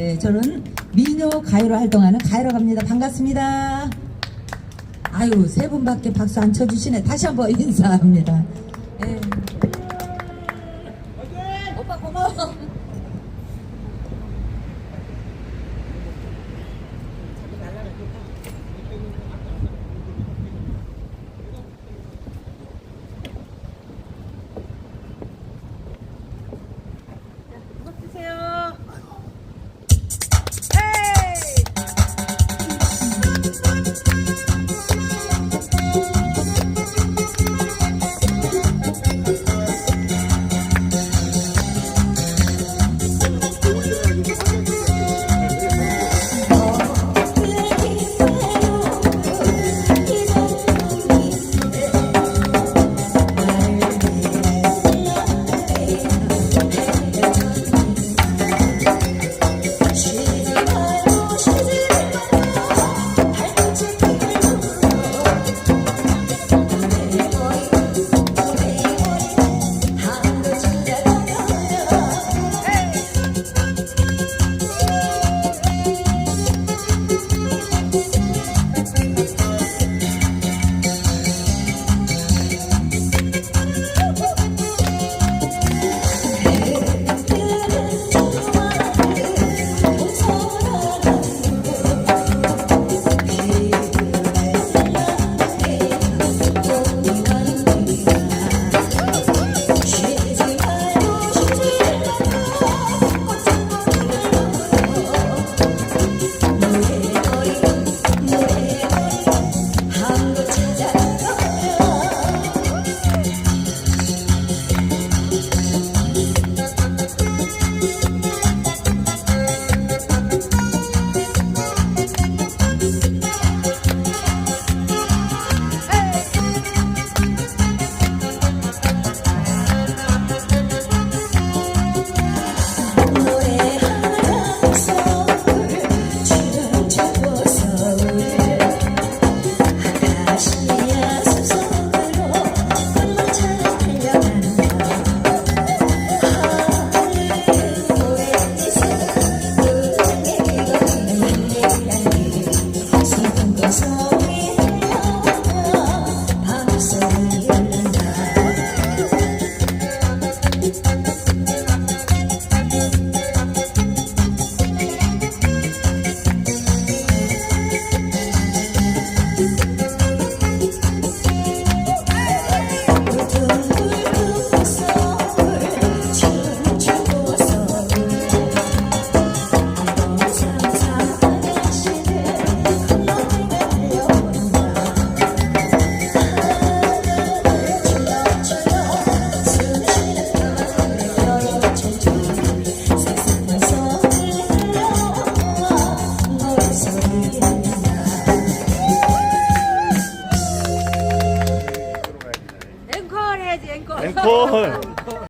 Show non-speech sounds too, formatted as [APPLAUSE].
네, 저는 미녀 가요로 활동하는 가요로 갑니다. 반갑습니다. 아유, 세 분밖에 박수 안 쳐주시네. 다시 한번 [LAUGHS] 인사합니다. 네.